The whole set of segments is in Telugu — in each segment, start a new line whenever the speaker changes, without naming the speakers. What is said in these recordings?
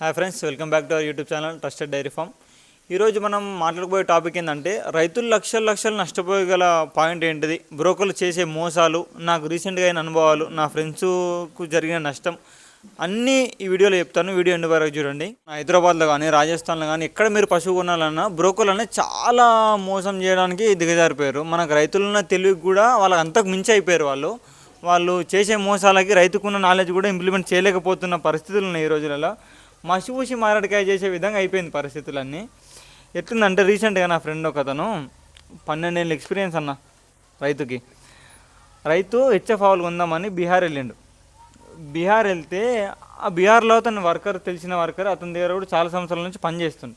Hi friends welcome back to our YouTube channel trusted dairy farm ఈరోజు మనం మాట్లాడుకోబోయే టాపిక్ ఏంటంటే రైతులు లక్షల లక్షలు నష్టపోయగల పాయింట్ ఏంటిది? బ్రోకర్లు చేసే మోసాలు నాకు రీసెంట్గా అయిన అనుభవాలు నా ఫ్రెండ్స్కు జరిగిన నష్టం అన్నీ ఈ వీడియోలో చెప్తాను. వీడియో ఎండు వరకు చూడండి. హైదరాబాద్లో కానీ రాజస్థాన్లో కానీ ఎక్కడ మీరు పశువు కొనాలన్నా బ్రోకర్లు అనేది చాలా మోసం చేయడానికి దిగజారిపోయారు. మనకు రైతులున్న తెలివి కూడా వాళ్ళకి అంతకు మించి అయిపోయారు వాళ్ళు. వాళ్ళు చేసే మోసాలకి రైతుకున్న నాలెడ్జ్ కూడా ఇంప్లిమెంట్ చేయలేకపోతున్న పరిస్థితులు ఉన్నాయి ఈ రోజులలో. మసిపూసి మారడికాయ చేసే విధంగా అయిపోయింది పరిస్థితులన్నీ. ఎట్లుందంటే రీసెంట్గా నా ఫ్రెండ్ ఒక అతను పన్నెండేళ్ళ ఎక్స్పీరియన్స్ అన్న రైతుకి. రైతు హెచ్ఎఫ్ ఆవులు కొందామని బీహార్ వెళ్ళిండు. బీహార్ వెళ్తే ఆ బీహార్లో అతని వర్కర్ తెలిసిన వర్కర్ అతని దగ్గర కూడా చాలా సంవత్సరాల నుంచి పనిచేస్తుండు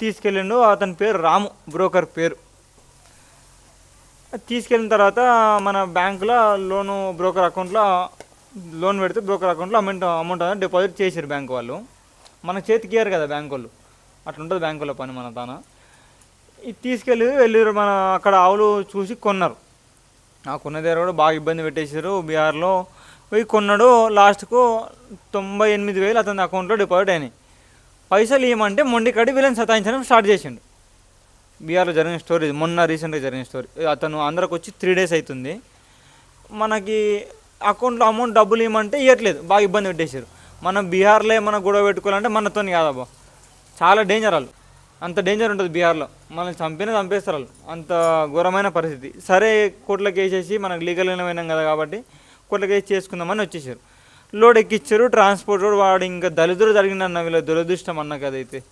తీసుకెళ్ళిండు అతని పేరు రాము బ్రోకర్ పేరు. తీసుకెళ్ళిన తర్వాత మన బ్యాంకులో లోను బ్రోకర్ అకౌంట్లో లోన్ పెడితే బ్రోకర్ అకౌంట్లో అమౌంట్ అమౌంట్ అనేది డిపాజిట్ చేసారు బ్యాంక్ వాళ్ళు. మన చేతికి ఇయ్యారు కదా బ్యాంక్ వాళ్ళు అట్లా ఉంటుంది బ్యాంకులో పని మన తాన. ఇది తీసుకెళ్ళి వెళ్ళారు మన అక్కడ ఆవులు చూసి కొన్నారు. ఆ కొన్న దగ్గర కూడా బాగా ఇబ్బంది పెట్టేశారు బీహార్లో పోయి కొన్నాడు. లాస్ట్కు తొంభై ఎనిమిది వేలు అతని అకౌంట్లో డిపాజిట్ అయినాయి. పైసలు ఇవ్వమంటే మొండికడి వీళ్ళని సతాయించడం స్టార్ట్ చేసిండు. బీహార్లో జరిగిన స్టోరీ ఇది. మొన్న రీసెంట్గా జరిగిన స్టోరీ. అతను ఆంధ్రాకి వచ్చి త్రీ డేస్ అవుతుంది మనకి అకౌంట్లో అమౌంట్ డబ్బులు ఇవ్వమంటే ఇవ్వట్లేదు బాగా ఇబ్బంది పెట్టేశారు మనం బీహార్లో ఏమన్నా గొడవ పెట్టుకోవాలంటే మనతో కాదబ్బా చాలా డేంజర్ వాళ్ళు. అంత డేంజర్ ఉంటుంది బీహార్లో. మనల్ని చంపినా చంపేస్తారు వాళ్ళు. అంత ఘోరమైన పరిస్థితి. సరే కోట్ల కేసేసి మనకు లీగల్ పోయినాం కదా కాబట్టి కోట్ల కేసు చేసుకుందామని వచ్చేసారు. లోడ్ ఎక్కిచ్చారు ట్రాన్స్పోర్ట్ రోడ్ వాడు ఇంకా దళితుడు జరిగిందన్న వీళ్ళ దురదృష్టం అన్న కదైతే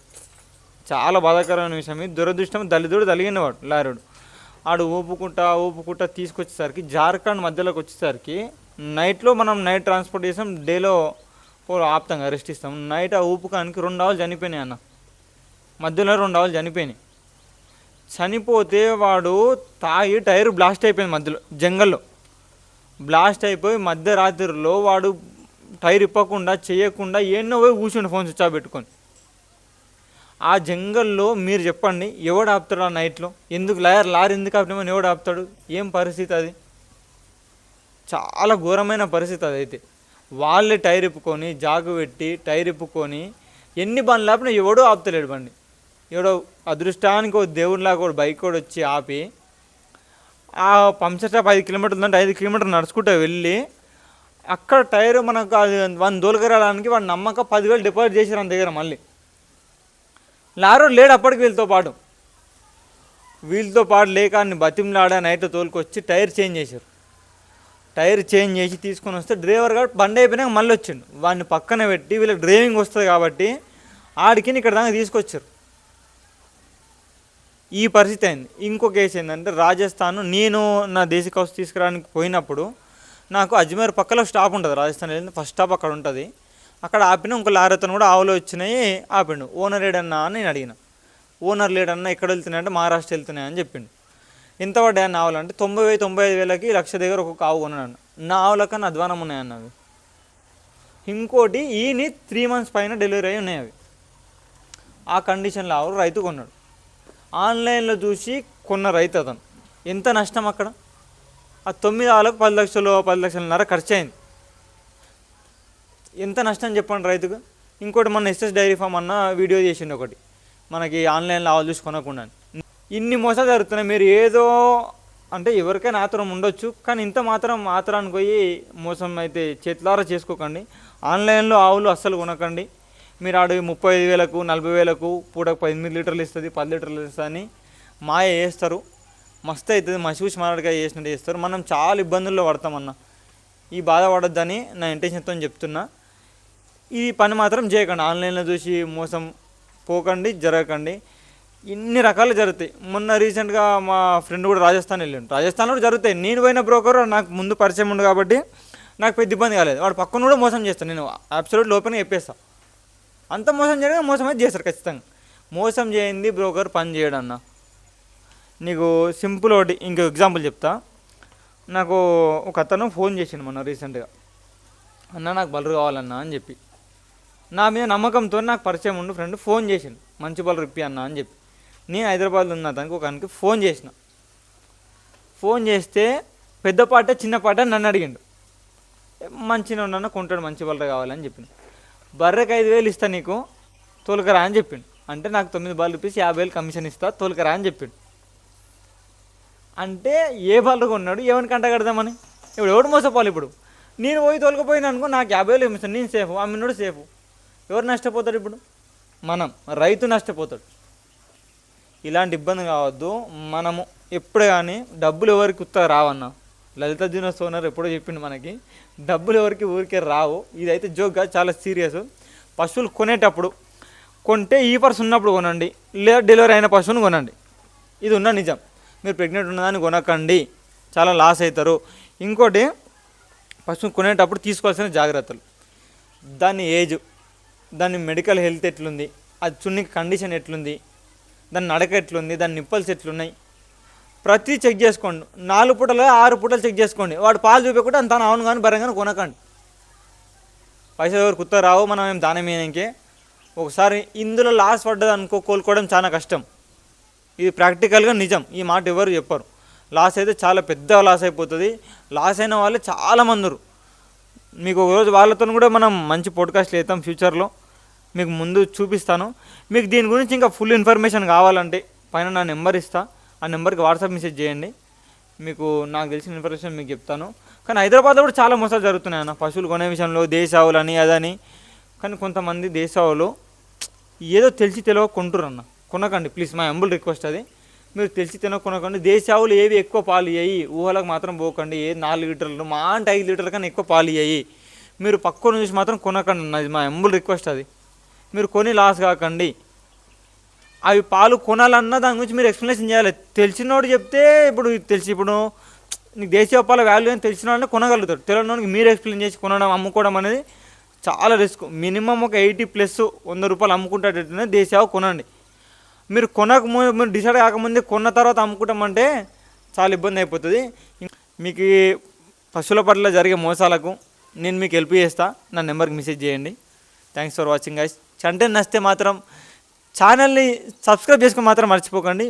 చాలా బాధాకరమైన విషయం ఇది. దురదృష్టం దళితుడు తలిగిన వాడు లారుడు. ఆడు ఊపుకుంటా ఊపుకుంటా తీసుకొచ్చేసరికి జార్ఖండ్ మధ్యలోకి వచ్చేసరికి నైట్లో మనం నైట్ ట్రాన్స్పోర్ట్ చేసాం డేలో పో ఆపుతాం రెస్ట్ ఇస్తాం నైట్ ఆ ఊపుకానికి రెండు ఆవులు చనిపోయినాయి అన్న. మధ్యలో రెండు ఆవులు చనిపోయినాయి. చనిపోతే వాడు తాగి టైర్ బ్లాస్ట్ అయిపోయింది మధ్యలో జంగల్లో. బ్లాస్ట్ అయిపోయి మధ్యరాత్రిలో వాడు టైర్ ఇప్పకుండా చేయకుండా ఎన్నో పోయి కూర్చుండు ఫోన్ స్విచ్ ఆఫ్ పెట్టుకొని. ఆ జంగల్లో మీరు చెప్పండి ఎవడు ఆపుతాడు ఆ నైట్లో? ఎందుకు లాయర్ లారీ ఎందుకు ఆపటమని ఎవడు ఆపుతాడు? ఏం పరిస్థితి అది? చాలా ఘోరమైన పరిస్థితి అదైతే. వాళ్ళే టైర్ ఇప్పుకొని జాగు పెట్టి టైర్ ఇప్పుకొని ఎన్ని బండ్లు ఆపినా ఎవడో ఆపుతలేడు బండి. ఎవడో అదృష్టానికి ఒక దేవుడిలాగా కూడా బైక్ కూడా వచ్చి ఆపి ఆ పంచర్ షాప్ ఐదు కిలోమీటర్లు ఉందంటే ఐదు కిలోమీటర్లు నడుచుకుంటూ వెళ్ళి అక్కడ టైర్ మనకు అది వన్ దోలుకరాడానికి వాడు నమ్మక పదివేలు డిపాజిట్ చేశారు మన దగ్గర మళ్ళీ. లారో లేడు అప్పటికి వీళ్ళతో పాటు. వీళ్ళతో పాటు లేక అన్ని బతిమలాడా నైట్ తోలుకొచ్చి టైర్ చేంజ్ చేశారు. టైర్ చేంజ్ చేసి తీసుకొని వస్తే డ్రైవర్ గారు బండి అయిపోయినాక మళ్ళీ వచ్చిండు. వాడిని పక్కన పెట్టి వీళ్ళకి డ్రైవింగ్ వస్తుంది కాబట్టి ఆడికి ఇక్కడ దాకా తీసుకొచ్చారు. ఈ పరిస్థితి అయింది. ఇంకో కేసు ఏంటంటే రాజస్థాన్ నేను నా దేశ కౌస్ తీసుకురావడానికి పోయినప్పుడు నాకు అజ్మీర్ పక్కలో స్టాప్ ఉంటుంది. రాజస్థాన్ వెళ్ళింది ఫస్ట్ స్టాప్ అక్కడ ఉంటుంది. అక్కడ ఆపిన ఇంకో లారీతో కూడా ఆవులు వచ్చినాయి ఆపిండు. ఓనర్ ఏడన్నా? అని నేను అడిగిన. ఓనర్ లేడన్నా ఎక్కడ వెళ్తున్నాయి అంటే మహారాష్ట్ర వెళ్తున్నాయి అని చెప్పిండు. ఎంత పడ్డాయి అన్న ఆవులు అంటే తొంభై వేలు తొంభై ఐదు వేలకి లక్ష దగ్గర ఒక్కొక్క ఆవు కొన్నాను నా ఆవులకన్నా అధ్వానం ఉన్నాయన్న అవి. ఇంకోటి ఈని త్రీ మంత్స్ పైన డెలివరీ అయి ఉన్నాయి అవి. ఆ కండిషన్లో ఆవులు రైతు కొన్నాడు. ఆన్లైన్లో చూసి కొన్న రైతు అతను. ఎంత నష్టం అక్కడ? ఆ తొమ్మిది ఆవులకు పది లక్షలు పది లక్షలన్నర ఖర్చు అయింది ఎంత నష్టం చెప్పండి రైతుకు? ఇంకోటి మన ఎస్ఎస్ డైరీ ఫామ్ అన్న వీడియో చేసిండు ఒకటి. మనకి ఆన్లైన్లో ఆవులు చూసి కొనకుండా ఇన్ని మోసాలు జరుగుతున్నాయి. మీరు ఏదో అంటే ఎవరికైనా ఆతరం ఉండొచ్చు కానీ ఇంత మాత్రం ఆతరానికి పోయి మోసం అయితే చేతులారా చేసుకోకండి. ఆన్లైన్లో ఆవులు అస్సలు కొనకండి. మీరు ఆడు ముప్పై ఐదు వేలకు నలభై వేలకు పూటకు పద్దెనిమిది లీటర్లు ఇస్తుంది పది లీటర్లు ఇస్తుంది అని మాయ వేస్తారు మస్తు అవుతుంది. మసిపూసి మాట్లాడగా చేసినట్టు చేస్తారు. మనం చాలా ఇబ్బందుల్లో పడతామన్న ఈ బాధ పడొద్దని నా ఇంటెన్షన్తో చెప్తున్నా. ఈ పని మాత్రం చేయకండి. ఆన్లైన్లో చూసి మోసం పోకండి జరగకండి. ఇన్ని రకాలు జరుగుతాయి. మొన్న రీసెంట్గా మా ఫ్రెండ్ కూడా రాజస్థాన్ వెళ్ళాడు. రాజస్థాన్లో కూడా జరుగుతాయి. నేను పోయిన బ్రోకర్ నాకు ముందు పరిచయం ఉండు కాబట్టి నాకు పెద్ద ఇబ్బంది కాలేదు. వాడు పక్కన కూడా మోసం చేస్తాను నేను అబ్సల్యూట్ ఓపెన్గా చెప్పేస్తా. అంత మోసం చేయడం మోసం అయితే చేస్తారు ఖచ్చితంగా. మోసం చేయింది బ్రోకర్ పని చేయడం అన్న. నీకు సింపుల్ ఒకటి ఇంకో ఎగ్జాంపుల్ చెప్తా. నాకు ఒక అతను ఫోన్ చేసిండు మొన్న రీసెంట్గా. అన్న నాకు బలరు కావాలన్నా అని చెప్పి. నా మీద నమ్మకంతో నాకు పరిచయం ఉండు ఫ్రెండ్ ఫోన్ చేసిండు. మంచి బలరు ఇప్పి అన్న అని చెప్పి. నేను హైదరాబాద్లో ఉన్న అతనికి ఒకనికి ఫోన్ చేసిన. ఫోన్ చేస్తే పెద్ద పాట చిన్న పాట నన్ను అడిగిండు. మంచిగా ఉన్నాను కొంటాడు మంచి బలరు కావాలని చెప్పింది బర్రెకి ఐదు వేలు ఇస్తా నీకు తోలుకరా అని చెప్పిండు. అంటే నాకు తొమ్మిది బాల్ రూపీస్ యాభై వేలు కమిషన్ ఇస్తా తోలుకరా అని చెప్పిండు. అంటే ఏ బాలు కొన్నాడు ఏమని కంట కడదామని? ఇప్పుడు ఎవడు మోసపోవాలి ఇప్పుడు? నేను పోయి తోలుకపోయినా అనుకో నాకు యాభై వేలు కమిషన్ నేను సేఫ్ అమ్మినోడు సేఫ్. ఎవరు నష్టపోతాడు ఇప్పుడు? మనం రైతు నష్టపోతాడు. ఇలాంటి ఇబ్బంది కావద్దు. మనము ఎప్పుడు కానీ డబ్బులు ఎవరికి ఉత్తగా రావన్నా. లలిత దినోత్సవం ఓనర్ ఎప్పుడో చెప్పిండు మనకి డబ్బులు ఎవరికి ఊరికే రావు. ఇదైతే జోక్ చాలా సీరియస్. పశువులు కొనేటప్పుడు కొంటే ఈ పర్స్ ఉన్నప్పుడు కొనండి లేదా డెలివరీ అయిన పశువుని కొనండి. ఇది ఉన్న నిజం. మీరు ప్రెగ్నెంట్ ఉన్నదాన్ని కొనకండి. చాలా లాస్ అవుతారు ఇంకోటి పశువుని కొనేటప్పుడు తీసుకోవాల్సిన జాగ్రత్తలు. దాని ఏజ్ దాని మెడికల్ హెల్త్ ఎట్లుంది అది చున్ని కండిషన్ ఎట్లుంది దాని నడక ఎట్లుంది దాని నిప్పల్స్ ఎట్లున్నాయి? ప్రతి చెక్ చేసుకోండి. నాలుగు పూటలు ఆరు పూటలు చెక్ చేసుకోండి. వాడు పాలు చూపించకుండా అంత అవును కానీ బరం కానీ కొనకండి. పైసలు ఎవరు కుత్త రావు మనం ఏం దానం ఏనికే ఒకసారి ఇందులో లాస్ పడ్డది అనుకో కోలుకోవడం చాలా కష్టం. ఇది ప్రాక్టికల్గా నిజం. ఈ మాట ఎవరు చెప్పరు. లాస్ అయితే చాలా పెద్ద లాస్ అయిపోతుంది. లాస్ అయిన వాళ్ళు చాలామంది మీకు ఒకరోజు వాళ్ళతో కూడా మనం మంచి పోడ్కాస్ట్లు వేస్తాం ఫ్యూచర్లో. మీకు ముందు చూపిస్తాను. మీకు దీని గురించి ఇంకా ఫుల్ ఇన్ఫర్మేషన్ కావాలంటే పైన నా నెంబర్ ఇస్తా. ఆ నెంబర్కి వాట్సాప్ మెసేజ్ చేయండి. మీకు నాకు తెలిసిన ఇన్ఫర్మేషన్ మీకు చెప్తాను. కానీ హైదరాబాద్లో కూడా చాలా మోసాలు జరుగుతున్నాయి అన్న. పశువులు కొనే విషయంలో దేశావులని అదని కానీ కొంతమంది దేశావులు ఏదో తెలిసి తెలియక కొంటురు అన్న. కొనకండి ప్లీజ్ మా ఎంబుల్ రిక్వెస్ట్ అది. మీరు తెలిసి తినక కొనకండి దేశావులు ఏవి ఎక్కువ పాలు ఇయ్యి ఊహలకు మాత్రం పోకండి. ఏ నాలుగు లీటర్లు? మా అంటే ఐదు లీటర్ల కన్నా ఎక్కువ పాలు ఇయ్యి మీరు పక్కన నుంచి మాత్రం కొనకండి అన్న. అది మా ఎంబుల్ రిక్వెస్ట్ అది. మీరు కొని లాస్ కాకండి. అవి పాలు కొనాలన్నా దాని గురించి మీరు ఎక్స్ప్లెనేషన్ చేయాలి. తెలిసినోడు చెప్తే ఇప్పుడు తెలిసి ఇప్పుడు నీకు దేశీయ పాల వాల్యూ అని తెలిసిన వాళ్ళని కొనగలుగుతాడు. తెలియనోడికి మీరు ఎక్స్ప్లెయిన్ చేసి కొనడం అమ్ముకోవడం అనేది చాలా రిస్క్ మినిమం ఒక ఎయిటీ ప్లస్ వంద రూపాయలు అమ్ముకుంటేటట్టునే దేశీయ కొనండి. మీరు కొనక మీరు డిసైడ్ కాకముందే కొన్న తర్వాత అమ్ముకుంటామంటే చాలా ఇబ్బంది అయిపోతుంది. మీకు పశువుల పట్ల జరిగే మోసాలకు నేను మీకు హెల్ప్ చేస్తా. నా నెంబర్కి మెసేజ్ చేయండి. Thanks for watching guys content నచ్చితే మాత్రం ఛానల్ని సబ్స్క్రైబ్ చేసుకుని మాత్రం మర్చిపోకండి.